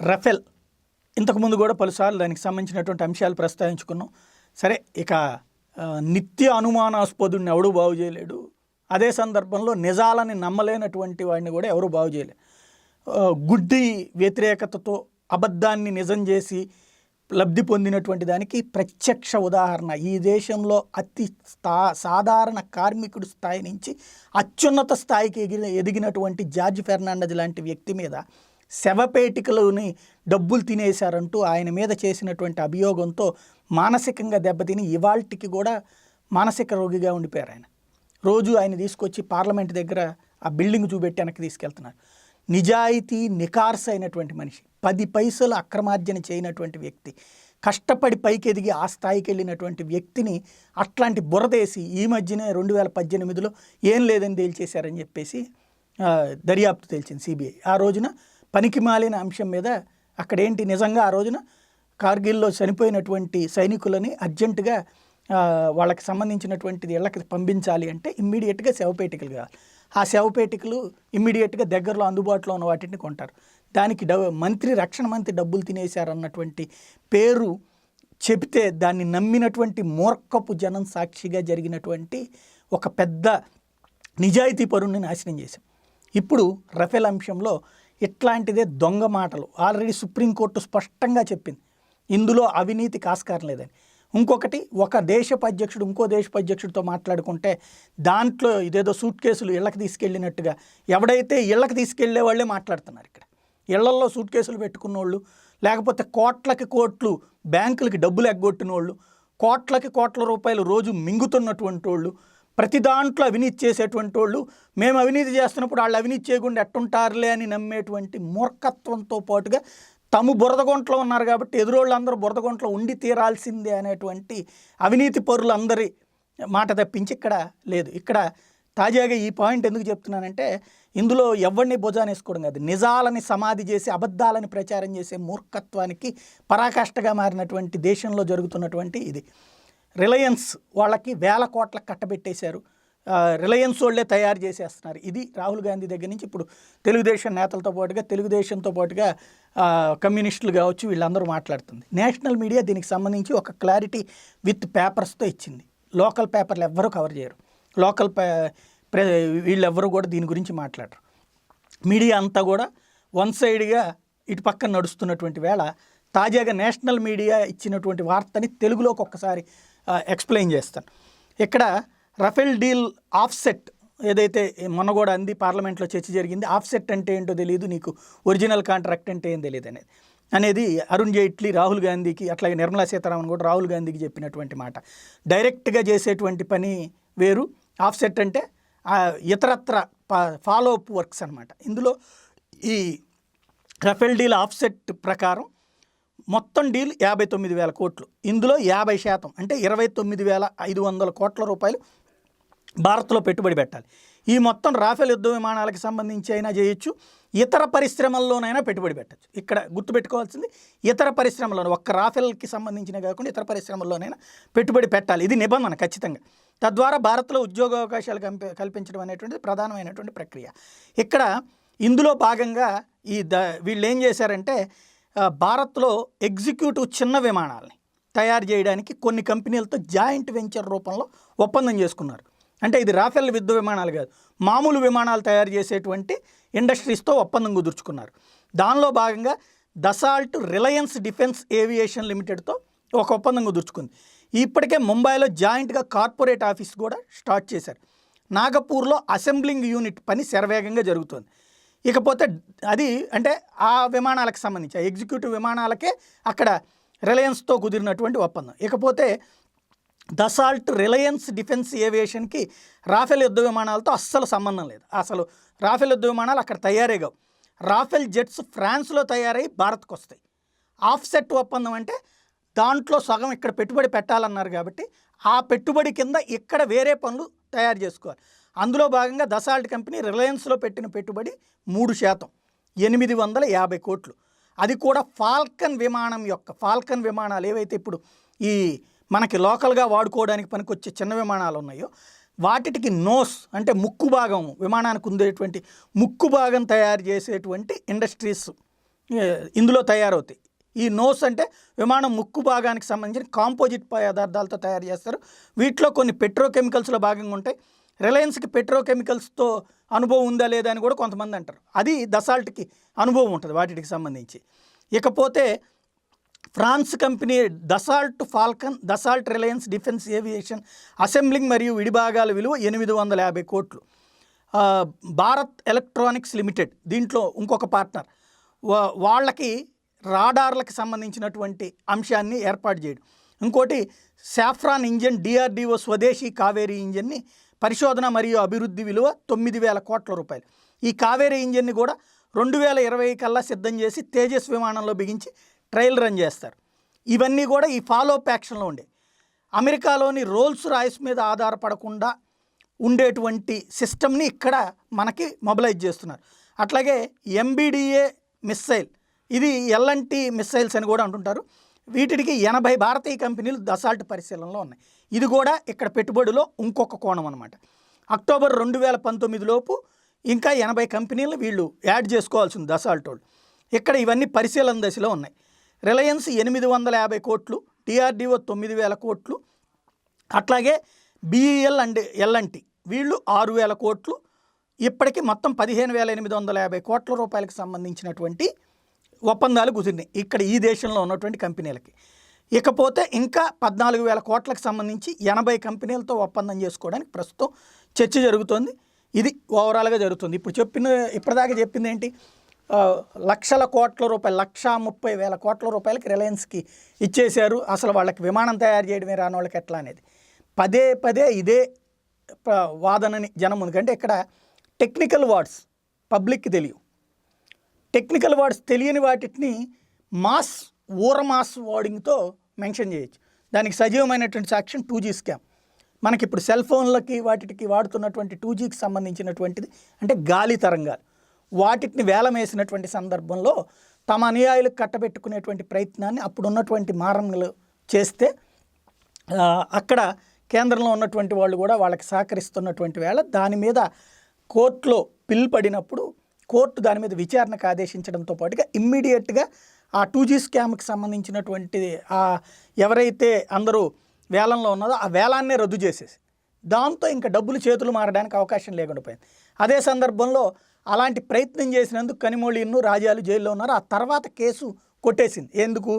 Rafale. ఇంతకుముందు కూడా పలుసార్లు దానికి సంబంధించినటువంటి అంశాలు ప్రస్తావించుకున్నాం. సరే ఇక నిత్య అనుమానాస్పదుడిని ఎవడూ బాగు చేయలేడు. అదే సందర్భంలో నిజాలని నమ్మలేనటువంటి వాడిని కూడా ఎవరు బాగు చేయలేరు గుడ్డి వ్యతిరేకతతో అబద్ధాన్ని నిజం చేసి లబ్ధి పొందినటువంటి దానికి ప్రత్యక్ష ఉదాహరణ. ఈ దేశంలో అతి స్థా సాధారణ కార్మికుడి స్థాయి నుంచి అత్యున్నత స్థాయికి ఎగిరి ఎదిగినటువంటి జార్జ్ ఫెర్నాండజ్ లాంటి వ్యక్తి మీద శవపేటికలోని డబ్బులు తినేశారంటూ ఆయన మీద చేసినటువంటి అభియోగంతో మానసికంగా దెబ్బతిని ఇవాల్టికి కూడా మానసిక రోగిగా ఉండిపోయారు ఆయన. రోజు ఆయన తీసుకొచ్చి పార్లమెంట్ దగ్గర ఆ బిల్డింగ్ చూపెట్టి వెనక్కి తీసుకెళ్తున్నారు. నిజాయితీ నికార్స్ అయినటువంటి మనిషి పది పైసలు అక్రమార్జన చేయనటువంటి వ్యక్తి కష్టపడి పైకి ఎదిగి ఆ స్థాయికి వెళ్ళినటువంటి వ్యక్తిని అట్లాంటి బురదేసి ఈ మధ్యనే రెండు వేల పద్దెనిమిదిలో ఏం లేదని తేల్చేశారని చెప్పేసి దర్యాప్తు తెలిసింది సిబిఐ. ఆ రోజున పనికి మాలిన అంశం మీద అక్కడేంటి నిజంగా ఆ రోజున కార్గిల్లో చనిపోయినటువంటి సైనికులని అర్జెంటుగా వాళ్ళకి సంబంధించినటువంటిది ఇళ్ళకి పంపించాలి అంటే ఇమ్మీడియట్గా శవపేటికలు కావాలి. ఆ శవపేటికలు ఇమ్మీడియట్గా దగ్గరలో అందుబాటులో ఉన్న వాటిని కొంటారు. దానికి డబ్ మంత్రి రక్షణ మంత్రి డబ్బులు తినేశారన్నటువంటి పేరు చెబితే దాన్ని నమ్మినటువంటి మూర్ఖపు జనం సాక్షిగా జరిగినటువంటి ఒక పెద్ద నిజాయితీ పరుణ్ణి నాశనం చేశాం. ఇప్పుడు రఫేల్ అంశంలో ఇట్లాంటిదే దొంగ మాటలు. ఆల్రెడీ సుప్రీంకోర్టు స్పష్టంగా చెప్పింది. ఇందులో అవినీతికి ఆస్కారం లేదని. ఇంకొకటి ఒక దేశపు అధ్యక్షుడు ఇంకో దేశపు అధ్యక్షుడితో మాట్లాడుకుంటే దాంట్లో ఇదేదో సూట్ కేసులు ఇళ్ళకి తీసుకెళ్ళినట్టుగా ఎవడైతే ఇళ్ళకి తీసుకెళ్ళే వాళ్ళే మాట్లాడుతున్నారు ఇక్కడ. ఇళ్ళల్లో సూట్ కేసులు పెట్టుకున్న వాళ్ళు లేకపోతే కోట్లకి కోట్లు బ్యాంకులకి డబ్బులు ఎగ్గొట్టిన వాళ్ళు కోట్లకి కోట్ల రూపాయలు రోజు మింగుతున్నటువంటి వాళ్ళు ప్రతి దాంట్లో అవినీతి చేసేటువంటి వాళ్ళు మేము అవినీతి చేస్తున్నప్పుడు వాళ్ళు అవినీతి చేయకుండా ఎట్టుంటారులే అని నమ్మేటువంటి మూర్ఖత్వంతో పాటుగా తము బురదగొంట్లో ఉన్నారు కాబట్టి ఎదురోళ్ళు అందరూ బురదగొంట్లో ఉండి తీరాల్సిందే అనేటువంటి అవినీతి పరులందరి మాట తప్పించి ఇక్కడ లేదు. ఇక్కడ తాజాగా ఈ పాయింట్ ఎందుకు చెప్తున్నానంటే ఇందులో ఎవరిని భుజాన్ని వేసుకోవడం కాదు. నిజాలని సమాధి చేసి అబద్ధాలని ప్రచారం చేసే మూర్ఖత్వానికి పరాకాష్ఠగా మారినటువంటి దేశంలో జరుగుతున్నటువంటి ఇది. రిలయన్స్ వాళ్ళకి వేల కోట్లకు కట్టబెట్టేశారు. రిలయన్స్ వాళ్ళే తయారు చేసేస్తున్నారు. ఇది రాహుల్ గాంధీ దగ్గర నుంచి ఇప్పుడు తెలుగుదేశం నేతలతో పాటుగా తెలుగుదేశంతో పాటుగా కమ్యూనిస్టులు కావచ్చు వీళ్ళందరూ మాట్లాడుతుంది. నేషనల్ మీడియా దీనికి సంబంధించి ఒక క్లారిటీ విత్ పేపర్స్తో ఇచ్చింది. లోకల్ పేపర్లు ఎవ్వరూ కవర్ చేయరు. లోకల్ పే వీళ్ళెవ్వరూ కూడా దీని గురించి మాట్లాడరు. మీడియా అంతా కూడా వన్ సైడ్గా ఇటు పక్కన నడుస్తున్నటువంటి వేళ తాజాగా నేషనల్ మీడియా ఇచ్చినటువంటి వార్తని తెలుగులోకి ఒక్కసారి ఎక్స్ప్లెయిన్ చేస్తాను. ఇక్కడ రఫేల్ డీల్ ఆఫ్సెట్ ఏదైతే మొన్న కూడా అంది పార్లమెంట్లో చర్చ జరిగింది ఆఫ్సెట్ అంటే ఏంటో తెలియదు నీకు ఒరిజినల్ కాంట్రాక్ట్ అంటే ఏం తెలియదు అనేది. అనేది అరుణ్ జైట్లీ రాహుల్ గాంధీకి అట్లాగే నిర్మలా సీతారామన్ కూడా రాహుల్ గాంధీకి చెప్పినటువంటి మాట. డైరెక్ట్గా చేసేటువంటి పని వేరు ఆఫ్సెట్ అంటే ఇతరత్ర ఫాలో అప్ వర్క్స్ అనమాట ఇందులో ఈ రఫేల్ డీల్ ఆఫ్సెట్ ప్రకారం మొత్తం డీల్ యాభై తొమ్మిది వేల కోట్లు. ఇందులో యాభై శాతం అంటే ఇరవై తొమ్మిది వేల ఐదు వందల కోట్ల రూపాయలు భారత్లో పెట్టుబడి పెట్టాలి. ఈ మొత్తం రాఫెల్ యుద్ధ విమానాలకు సంబంధించి అయినా చేయొచ్చు. ఇతర పరిశ్రమల్లోనైనా పెట్టుబడి పెట్టచ్చు. ఇక్కడ గుర్తుపెట్టుకోవాల్సింది ఇతర పరిశ్రమల్లో ఒక్క రాఫెల్కి సంబంధించిన కాకుండా ఇతర పరిశ్రమల్లోనైనా పెట్టుబడి పెట్టాలి. ఇది నిబంధన ఖచ్చితంగా. తద్వారా భారత్లో ఉద్యోగ అవకాశాలు కల్పించడం అనేటువంటిది ప్రధానమైనటువంటి ప్రక్రియ. ఇక్కడ ఇందులో భాగంగా ఈ ద వీళ్ళు ఏం చేశారంటే భారత్లో ఎగ్జిక్యూటివ్ చిన్న విమానాలని తయారు చేయడానికి కొన్ని కంపెనీలతో జాయింట్ వెంచర్ రూపంలో ఒప్పందం చేసుకున్నారు. అంటే ఇది రాఫెల్ యుద్ధ విమానాలు కాదు మామూలు విమానాలు తయారు చేసేటువంటి ఇండస్ట్రీస్తో ఒప్పందం కుదుర్చుకున్నారు. దానిలో భాగంగా దసాల్ట్ రిలయన్స్ డిఫెన్స్ ఏవియేషన్ లిమిటెడ్తో ఒక ఒప్పందం కుదుర్చుకుంది. ఇప్పటికే ముంబైలో జాయింట్గా కార్పొరేట్ ఆఫీస్ కూడా స్టార్ట్ చేశారు. నాగపూర్లో అసెంబ్లింగ్ యూనిట్ పని శరవేగంగా జరుగుతుంది. ఇకపోతే అది అంటే ఆ విమానాలకు సంబంధించి ఎగ్జిక్యూటివ్ విమానాలకే అక్కడ రిలయన్స్తో కుదిరినటువంటి ఒప్పందం. ఇకపోతే దసాల్ట్ రిలయన్స్ డిఫెన్స్ ఏవియేషన్కి రాఫెల్ యుద్ధ విమానాలతో అస్సలు సంబంధం లేదు. అసలు రాఫెల్ యుద్ధ విమానాలు అక్కడ తయారే కావు. రాఫెల్ జెట్స్ ఫ్రాన్స్లో తయారై భారత్కు వస్తాయి ఆఫ్సెట్ ఒప్పందం అంటే దాంట్లో సగం ఇక్కడ పెట్టుబడి పెట్టాలన్నారు కాబట్టి ఆ పెట్టుబడి కింద ఇక్కడ వేరే పనులు తయారు చేసుకోవాలి. అందులో భాగంగా దసాల్ట్ కంపెనీ రిలయన్స్లో పెట్టిన పెట్టుబడి మూడు శాతం ఎనిమిది వందల యాభై కోట్లు. అది కూడా ఫాల్కన్ విమానం యొక్క ఫాల్కన్ విమానాలు ఏవైతే ఇప్పుడు ఈ మనకి లోకల్గా వాడుకోవడానికి పనికొచ్చే చిన్న విమానాలు ఉన్నాయో వాటికి నోస్ అంటే ముక్కు భాగం విమానానికి ఉండేటువంటి ముక్కు భాగం తయారు చేసేటువంటి ఇండస్ట్రీస్ ఇందులో తయారవుతాయి. ఈ నోస్ అంటే విమానం ముక్కు భాగానికి సంబంధించిన కాంపోజిట్ పదార్థాలతో తయారు చేస్తారు. వీటిలో కొన్ని పెట్రోకెమికల్స్లో భాగంగా ఉంటాయి. రిలయన్స్కి పెట్రోకెమికల్స్తో అనుభవం ఉందా లేదా అని కూడా కొంతమంది అంటారు. అది దసాల్ట్కి అనుభవం ఉంటుంది వాటికి సంబంధించి. ఇకపోతే France company Dassault Falcon Dassault Reliance defence aviation assembling మరియు విడిభాగాల విలువ ఎనిమిది వందల యాభై కోట్లు. భారత్ ఎలక్ట్రానిక్స్ లిమిటెడ్ దీంట్లో ఇంకొక పార్ట్నర్. వా- వాళ్ళకి రాడార్లకు సంబంధించినటువంటి అంశాన్ని ఏర్పాటు చేయడం. ఇంకోటి సాఫ్రాన్ ఇంజన్ డిఆర్డిఓ స్వదేశీ కావేరీ ఇంజన్ని పరిశోధన మరియు అభివృద్ధి విలువ తొమ్మిది వేల కోట్ల రూపాయలు. ఈ కావేరీ ఇంజన్ని కూడా రెండు వేల ఇరవై కల్లా సిద్ధం చేసి తేజస్ విమానంలో బిగించి ట్రయల్ రన్ చేస్తారు. ఇవన్నీ కూడా ఈ ఫాలో యాక్షన్లో ఉండే. అమెరికాలోని రోల్స్ రాయిస్ మీద ఆధారపడకుండా ఉండేటువంటి సిస్టమ్ని ఇక్కడ మనకి మొబిలైజ్ చేస్తున్నారు. అట్లాగే ఎంబీడిఏ మిస్సైల్ ఇది ఎల్ఎన్టీ మిస్సైల్స్ అని కూడా అంటుంటారు. వీటికి ఎనభై భారతీయ కంపెనీలు దసాల్ట్ పరిశీలనలో ఉన్నాయి. ఇది కూడా ఇక్కడ పెట్టుబడిలో ఇంకొక కోణం అనమాట అక్టోబర్ రెండు వేల పంతొమ్మిదిలోపు ఇంకా ఎనభై కంపెనీలు వీళ్ళు యాడ్ చేసుకోవాల్సి ఉంది దసాల్ట్ వాళ్ళు ఇక్కడ ఇవన్నీ పరిశీలన దశలో ఉన్నాయి. రిలయన్స్ ఎనిమిది వందల యాభై కోట్లు టీఆర్డీఓ తొమ్మిది వేల కోట్లు అట్లాగే బీఈఎల్ అండ్ ఎల్ఎన్టీ వీళ్ళు ఆరు వేల కోట్లు ఇప్పటికి మొత్తం పదిహేను వేల ఎనిమిది వందల యాభై కోట్ల రూపాయలకు సంబంధించినటువంటి ఒప్పందాలు కుదిరినాయి. ఇక్కడ ఈ దేశంలో ఉన్నటువంటి కంపెనీలకి. ఇకపోతే ఇంకా పద్నాలుగు వేల కోట్లకు సంబంధించి ఎనభై కంపెనీలతో ఒప్పందం చేసుకోవడానికి ప్రస్తుతం చర్చ జరుగుతోంది. ఇది ఓవరాల్గా జరుగుతుంది. ఇప్పుడు చెప్పిన ఇప్పటిదాకా చెప్పింది ఏంటి? లక్షల కోట్ల రూపాయలు లక్షా ముప్పై వేల కోట్ల రూపాయలకి రిలయన్స్కి ఇచ్చేశారు. అసలు వాళ్ళకి విమానం తయారు చేయడమే రాని వాళ్ళకి ఎట్లా అనేది. పదే పదే ఇదే వాదనని జనం ఉంది అంటే ఇక్కడ టెక్నికల్ వర్డ్స్ పబ్లిక్కి తెలియవు. టెక్నికల్ వర్డ్స్ తెలియని వాటిని మాస్ ఊర మాస్ వార్డింగ్తో మెన్షన్ చేయొచ్చు. దానికి సజీవమైనటువంటి సాక్ష్యం టూ జీ స్కామ్. మనకి ఇప్పుడు సెల్ ఫోన్లకి వాటికి వాడుతున్నటువంటి టూ జీకి సంబంధించినటువంటిది అంటే గాలి తరంగాలు. వాటిని వేలమేసినటువంటి సందర్భంలో తమ అనుయాయులకు కట్టబెట్టుకునేటువంటి ప్రయత్నాన్ని అప్పుడున్నటువంటి మారణలు చేస్తే అక్కడ కేంద్రంలో ఉన్నటువంటి వాళ్ళు కూడా వాళ్ళకి సహకరిస్తున్నటువంటి వేళ దాని మీద కోర్టులో పిల్ పడినప్పుడు కోర్టు దాని మీద విచారణకు ఆదేశించడంతో పాటుగా ఇమ్మీడియట్గా ఆ టూ జీ స్కామ్కి సంబంధించినటువంటి ఆ ఎవరైతే అందరూ వేలంలో ఉన్నదో ఆ వేలాన్నే రద్దు చేసేసి దాంతో ఇంకా డబ్బులు చేతులు మారడానికి అవకాశం లేకుండా పోయింది. అదే సందర్భంలో అలాంటి ప్రయత్నం చేసినందుకు కనిమోళిన్ను రాజాలు జైల్లో ఉన్నారు. ఆ తర్వాత కేసు కొట్టేసింది. ఎందుకు?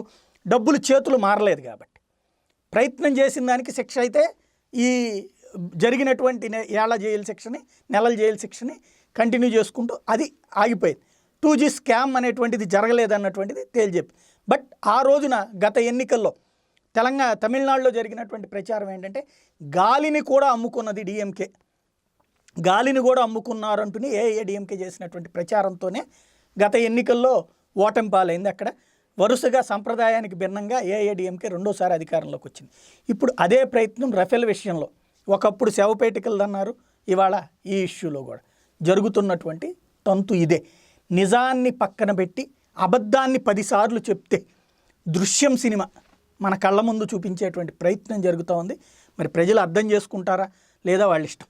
డబ్బులు చేతులు మారలేదు కాబట్టి. ప్రయత్నం చేసిన దానికి శిక్ష అయితే ఈ జరిగినటువంటి ఏళ్ళ జైలు శిక్షని నెలల జైలు శిక్షని కంటిన్యూ చేసుకుంటూ అది ఆగిపోయింది. టూ జీ స్కామ్ అనేటువంటిది జరగలేదన్నటువంటిది తేల్చెప్పి బట్ ఆ రోజున గత ఎన్నికల్లో తెలంగాణ తమిళనాడులో జరిగినటువంటి ప్రచారం ఏంటంటే గాలిని కూడా అమ్ముకున్నది డిఎంకే. గాలిని కూడా అమ్ముకున్నారంటూనే ఏఐఏడిఎంకే చేసినటువంటి ప్రచారంతోనే గత ఎన్నికల్లో ఓటమి పాలైంది అక్కడ. వరుసగా సంప్రదాయానికి భిన్నంగా ఏఐఏడిఎంకే రెండోసారి అధికారంలోకి వచ్చింది. ఇప్పుడు అదే ప్రయత్నం రఫేల్ విషయంలో. ఒకప్పుడు శవపేటికలు అన్నారు ఇవాళ ఈ ఇష్యూలో కూడా. జరుగుతున్నటువంటి తంతు ఇదే. నిజాన్ని పక్కన పెట్టి అబద్ధాన్ని పదిసార్లు చెప్తే దృశ్యం సినిమా మన కళ్ళ ముందు చూపించేటువంటి ప్రయత్నం జరుగుతూ ఉంది. మరి ప్రజలు అర్థం చేసుకుంటారా? లేదా వాళ్ళ ఇష్టం?